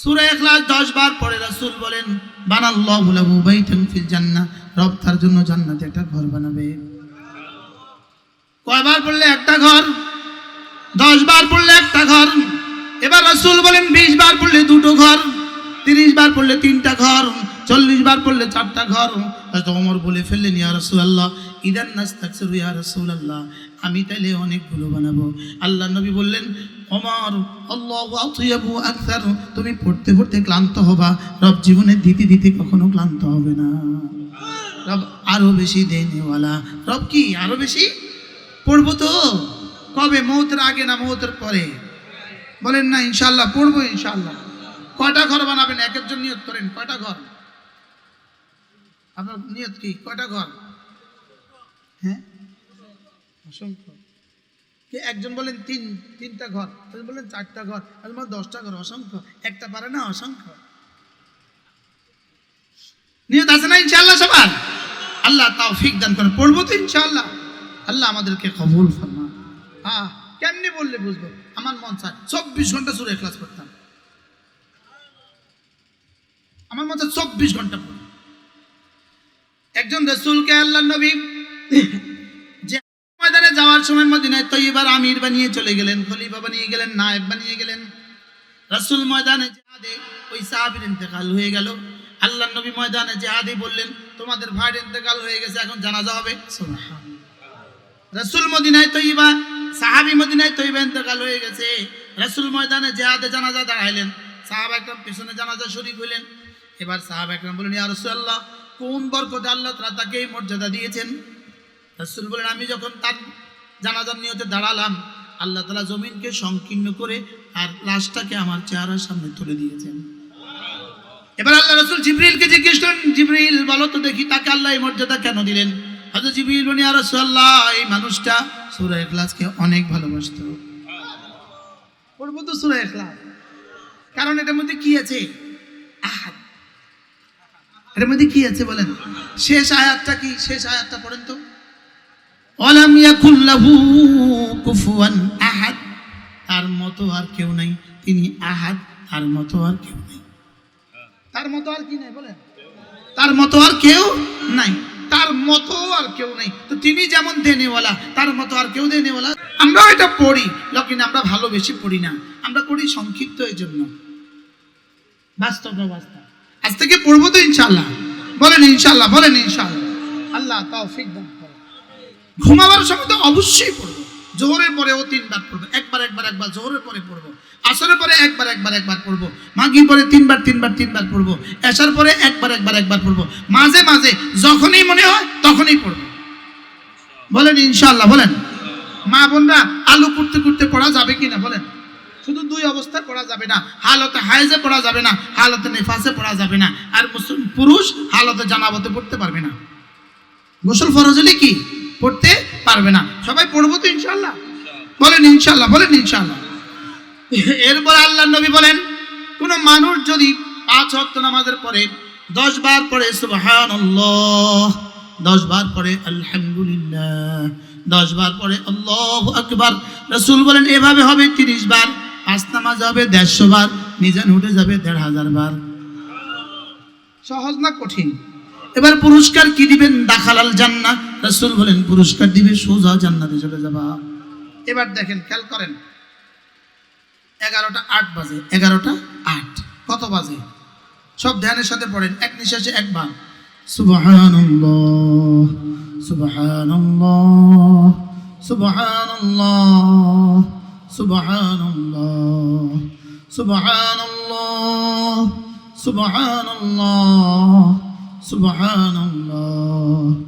সূরা ইখলাস 10 বার পড়ে রাসূল বলেন, বানাল্লাহু লাহু বাইতান ফিল জান্নাহ। রব তার জন্য জান্নাতে একটা ঘর বানাবে। কয়বার পড়লে একটা ঘর? দশ বার পড়লে একটা ঘর। এবার রসুল বলেন, বিশ বার পড়লে দুটো ঘর, তিরিশ বার পড়লে তিনটা ঘর, চল্লিশ বার পড়লে চারটা ঘর। হয়তো অমর বলে ফেললেন, ইয়া রসুল আল্লাহ ইদান নাস্তাকসিরু ইয়া রসুল আল্লাহ আমি তাইলে অনেকগুলো বানাবো। আল্লাহ নবী বললেন অমর আতিয়াবু আকসার। তুমি পড়তে পড়তে ক্লান্ত হবা। রব জীবনে দিতে দিতে কখনো ক্লান্ত হবে না। রব আরও বেশি দেনেওয়ালা। রব কি আরও বেশি? পড়ব তো। কবে? মৌতের আগে না মৌতের পরে? বলেন না ইনশাল্লাহ পড়ব ইনশাল্লাহ কয়টা ঘর বানাবেন? এক একজন নিয়ত করেন, কয়টা ঘর? আপনার নিয়ত কি? কয়টা ঘর? হ্যাঁ? অসংখ্য। কে একজন বলেন তিন, তিনটা ঘর একজন বলেন চারটা ঘর একজন বলেন দশটা ঘর, অসংখ্য, একটা পারে না, অসংখ্য। নিয়ত আছে না ইনশাআল্লাহ সবার? আল্লাহ তাও ফিক দান করেন পড়ব তো ইনশাআল্লাহ। আল্লাহ আমাদেরকে কবুল ফরমা। হ্যাঁ কেমনি বললে বুঝব? আমার মন চায়, চব্বিশ ঘণ্টা সুরে ক্লাস করতাম আমার চায় চব্বিশ ঘণ্টা পড়ি একজন রসুলকে আল্লাহ নবী যাওয়ার সময় মদিনায় তৈবার আমির বানিয়ে চলে গেলেন, খলিফা বানিয়ে গেলেন, নায়েব বানিয়ে গেলেন। রাসূল ময়দানে জিহাদে ওই সাহাবীর ইন্তেকাল হয়ে গেল। আল্লাহ নবী ময়দানে জিহাদে বললেন, তোমাদের ভাইয়ের ইন্তেকাল হয়ে গেছে, এখন জানাজা হবে। রাসূল মদিনায় তৈবা সাহাবী মদিনায় তৈবা ইন্তেকাল হয়ে গেছে। রাসূল ময়দানে জিহাদে জানাজা দাঁড়াইলেন। সাহাব একরাম পিছনে জানাজা শরীক হইলেন। এবার সাহাব একরাম বললেন, ইয়া রাসূলুল্লাহ, কোন বরকতে আল্লাহ তাআলা তাকে এই মর্যাদা দিয়েছেন? রাসূল বলেন আমি যখন তার জানাজার নিয়তে দাঁড়ালাম। আল্লাহ তাআলা জমিনকে সংকীর্ণ করে আর লাশটাকে আমার চেহারার সামনে তুলে দিয়েছেন। এবার আল্লাহ রসুল জিবরিলকে জিজ্ঞেস করেন, জিবরিল, বলো তো দেখি তাকে আল্লাহ এই মর্যাদা কেন দিলেন? হয়তো জিবরিল বলি আর আল্লাহ এই মানুষটা সুরা এখলাসকে অনেক ভালোবাসতো। পড়ব তো সুরা এখলাস কারণ এটার মধ্যে কি আছে? এটার মধ্যে কি আছে বলেন? শেষ আয়াতটা কি? শেষ আয়াতটা পড়েন তো। ইয়াকুল্লাহু কুফুয়ান আহাদ। তার মতো আর কেউ নাই। তিনি আহাদ, তার মতো আর কেউ নাই। তার মতো আর কি নাই, বলেন। তার মতো আর কেউ নাই। তার মতো আর কেউ তো তিনি যেমন দেনেওয়ালা, তার মতো আর কেউ দেনেওয়ালা। আমরাও এটা পড়ি, লকিন আমরা ভালো বেশি পড়ি না। আমরা পড়ি সংক্ষিপ্ত এই জন্য বাস্তব আজ থেকে পড়ব তো ইনশাল্লাহ বলেন ইনশাল্লাহ বলেন ইনশাল্লাহ আল্লাহ দান। করে ঘুমাবার সময় তো অবশ্যই পড়ব। জোহরের পরেও তিনবার পড়ব। একবার একবার একবার জোহরের পরে পড়ব। আসরের পরে একবার একবার একবার পড়ব। মাগির পরে তিনবার তিনবার তিনবার পড়ব। এসার পরে একবার একবার একবার পড়ব। মাঝে মাঝে যখনই মনে হয় তখনই পড়ব। বলেন ইনশাল্লাহ বলেন। মা বোনরা, আলু কুটতে কুটতে পড়া যাবে কিনা, বলেন। শুধু দুই অবস্থায় পড়া যাবে না। হালতে হায়েজে পড়া যাবে না, হালতে নেফাসে পড়া যাবে না। আর মুসলিম পুরুষ হালতে জানাবতে পড়তে পারবে না। গোসল ফরজ হলে কি? পড়তে পারবে না। সবাই পড়ব তো ইনশাল্লাহ। বলেন ইনশাল্লাহ বলেন ইনশাল্লাহ। এরপর আল্লাহ নবী বলেন, কোন মানুষ যদি পাঁচ ওয়াক্ত নামাজের পরে দশ বার পরে সুবহানাল্লাহ, দশ বার পরে আলহামদুলিল্লাহ, দশ বার পরে আল্লাহ আকবার, রসুল বলেন, এভাবে হবে তিরিশ বার, পাঁচ নামাজ হবে দেড়শো বার, মিজান উঠে যাবে দেড় হাজার বার। সহজ না কঠিন? এবার পুরস্কার কি দিবেন? দাখালাল জান্না রসুল বলেন, পুরস্কার দিবে, সোজা জান্নাতে চলে যাবা। এবার দেখেন, খেয়াল করেন, এগারোটা আট বাজে, এগারোটা আট। কত বাজে? সব ধ্যানের সাথে পড়েন, এক নিঃশ্বাসে একবার সুবহানাল্লাহ সুবহানাল্লাহ সুবহানাল্লাহ সুবহানাল্লাহ সুবহানাল্লাহ সুবহানাল্লাহ সুবহানাল্লাহ।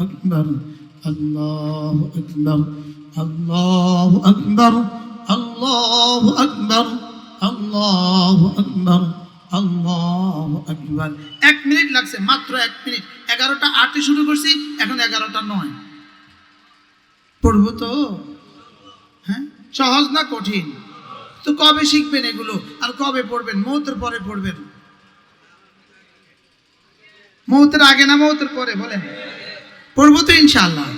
আকবর, আল্লাহ আকবর আল্লাহ আকবর আল্লাহ আকবর আল্লাহ আকবর আল্লাহ আকবর। এক মিনিট লাগছে, মাত্র এক মিনিট। এগারোটা আটে শুরু করছি, এখন এগারোটা নয়। পড়ব তো? হ্যাঁ? সহজ না কঠিন? তো কবে শিখবেন এগুলো? আর কবে পড়বেন? মৌতের পরে পড়বেন। মৌতের আগে না মৌতের পরে? বলেন। পড়ব তো ইনশাল্লাহ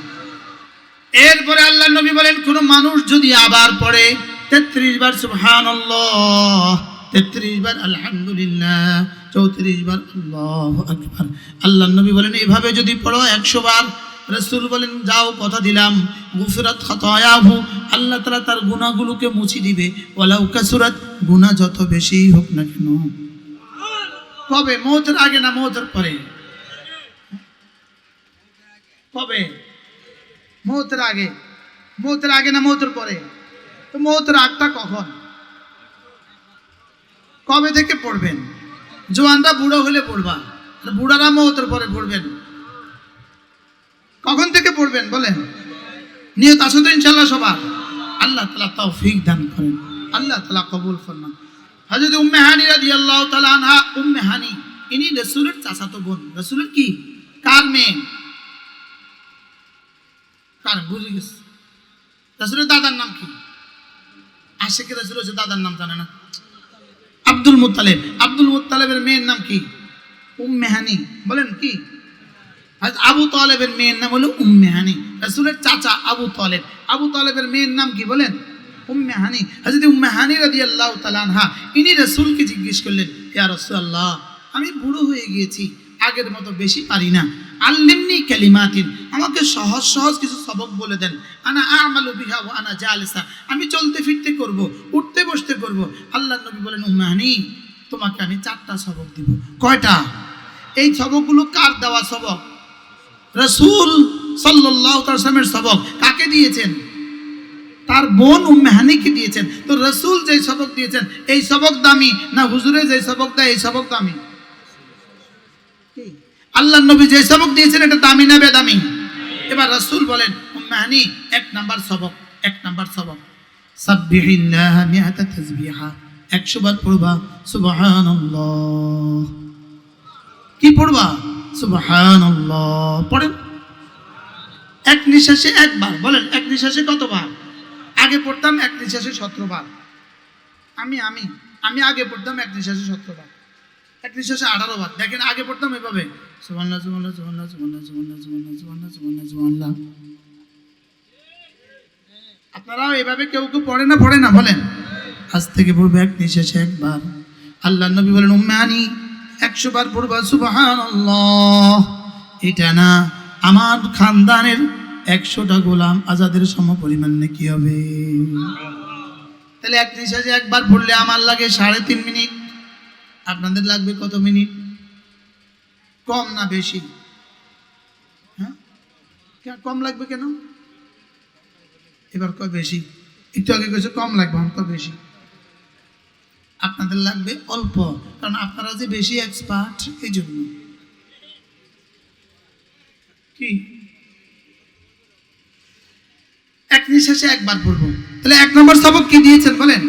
এরপরে আল্লাহ নবী বলেন, কোন মানুষ যদি আবার পড়ে, তেত্রিশ বার সুবহান তেত্রিশ বার আলহামদুলিল্লাহ, চৌত্রিশ বার আল্লাহ আল্লাহ নবী বলেন, এভাবে যদি পড়ো একশো বার, রসুল বলেন, যাও, কথা দিলাম, গুফরাত খতায়াহু, আল্লাহ তালা তার গুণাগুলোকে মুছি দিবে। ওয়ালাউ কাসুরাত গুণা যত বেশি হোক না কেন। কবে? মৌতের আগে না মৌতের পরে? কবে মৌতের আগে। মৌতের আগে না মৌতের পরে? তো মৌতের আগটা কখন? কবে থেকে পড়বেন? জোয়ানরা বুড়ো হলে পড়বা। আর বুড়ারা মৌতের পরে পড়বেন। কখন থেকে পড়বেন বলেন? নিয়ত আসো তো ইনশাল্লাহ সবার। আল্লাহ তালা তৌফিক দান করেন। আল্লাহ তালা কবুল ফরমান। হজরত উম্মে হানি রাজি আল্লাহ তালা আনহা, উম্মে হানি, ইনি রসুলের চাচাতো বোন। রসুলের কি? কার মেয়ে? কার বুঝে গেছে। রসুলের দাদার নাম কি? আশেখ রসুল হচ্ছে দাদার নাম জানে না। আব্দুল মুতালেব আব্দুল মুতালেবের মেয়ের নাম কি? উম্মে হানি। বলেন কি? আবু তালেবের মেয়ের নাম হলো উম্মে হানি। রাসূলের চাচা আবু তালেব। আবু তালেবের মেয়ের নাম কি বলেন? উম্মে হানি। হযরত উম্মে হানি রাদিয়াল্লাহু তাআলা আনহা, ইনি রাসূলকে জিজ্ঞেস করলেন, ইয়া রাসূলুল্লাহ, আমি বুড়ো হয়ে গিয়েছি আগের মতো বেশি পারি না। আল্লিমনি কালিমাতিন। আমাকে সহজ সহজ কিছু সবক বলে দেন। আনা আমালু বিহা ওয়া আনা জালিসা। আমি চলতে ফিরতে করব, উঠতে বসতে করব। আল্লাহ নবী বলেন, উম্মে হানি, তোমাকে আমি চারটা সবক দিব। কয়টা? এই সবকগুলো কার দেওয়া সবক? রসুল সাল্লাহ তালামের সবক। কাকে দিয়েছেন? তার বোন উম্মেহানিকে দিয়েছেন। তো রসুল যে সবক দিয়েছেন, এই সবক দামি না হুজুরে যে সবক দেয়, এই সবক দামি? আল্লাহ নবী যে সবক দিয়েছেন, এটা দামি না বেদামি? এবার রসুল বলেন উম্মেহানি এক নাম্বার সবক, এক নাম্বার সবক। সাব্বিহিল্লাহ মিয়াতা তাসবিহা, একশো বার পড়বা, সুবহানাল্লাহ। কি পড়বা? সুবহানাল্লাহ, পড়েন। এক নিঃশ্বাসে একবার, বলেন, এক নিঃশ্বাসে কতবার? আগে পড়তাম এক নিঃশ্বাসে সতেরো বার। আমি আমি আমি আগে পড়তাম এক নিঃশ্বাসে সতেরো বার। এক নিঃশ্বাসে আঠারো বার দেখেন, আগে পড়তাম এভাবে। সুবহানাল্লাহ সুবহানাল্লাহ সুবহানাল্লাহ সুবহানাল্লাহ সুবহানাল্লাহ সুবহানাল্লাহ সুবহানাল্লাহ সুবহানাল্লাহ আপনারাও এভাবে কেউ কেউ পড়ে না পড়ে না, বলেন। আজ থেকে পড়বে এক নিঃশ্বাসে একবার। আল্লাহ নবী বলেন উম্মানি একশো বার পড়বা সুবাহান এটা না, আমার খানদানের একশোটা গোলাম আজাদের সম পরিমাণ কি হবে? তাহলে এক নিঃশ্বাসে একবার পড়লে আমার লাগে সাড়ে তিন মিনিট। আপনাদের লাগবে কত মিনিট? কম না বেশি? হ্যাঁ? কম লাগবে কেন? এবার কয় বেশি? একটু আগে কয়েছে কম লাগবে আমার কয় বেশি? আপনাদের লাগবে অল্প, কারণ আপনারা যে বেশি এক্সপার্ট এই জন্য কি? এক নিঃশ্বাসে একবার পড়ব। তাহলে এক নম্বর সবক কি দিয়েছেন বলেন?